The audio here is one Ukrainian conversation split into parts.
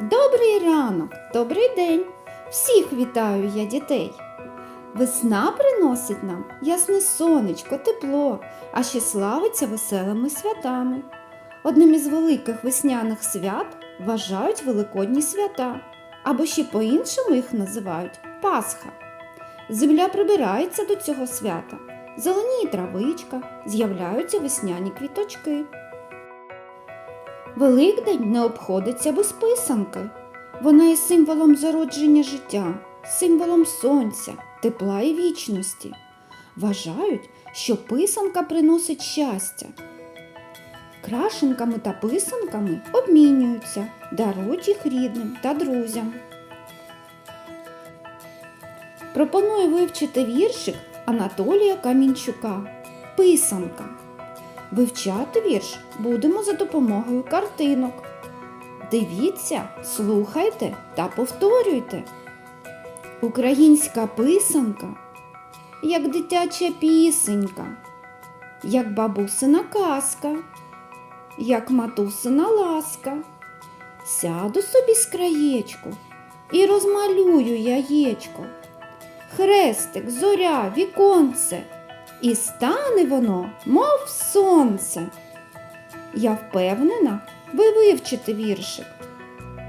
Добрий ранок, добрий день. Всіх вітаю я дітей. Весна приносить нам ясне сонечко, тепло, а ще славиться веселими святами. Одним із великих весняних свят вважають Великодні свята, або ще по-іншому їх називають Пасха. Земля прибирається до цього свята, зеленіє травичка, з'являються весняні квіточки. Великдень не обходиться без писанки. Вона є символом зародження життя, символом сонця, тепла і вічності. Вважають, що писанка приносить щастя. Крашенками та писанками обмінюються, дарують їх рідним та друзям. Пропоную вивчити віршик Анатолія Камінчука Писанка. Вивчати вірш будемо за допомогою картинок. Дивіться, слухайте та повторюйте. Українська писанка, як дитяча пісенька, як бабусина казка, як матусина ласка. Сяду собі з краєчку і розмалюю яєчко. Хрестик, зоря, віконце, і стане воно, мов сонце. Я впевнена, ви вивчите віршик.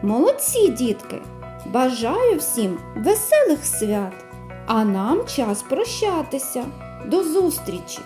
Молодці, дітки! Бажаю всім веселих свят, а нам час прощатися. До зустрічі!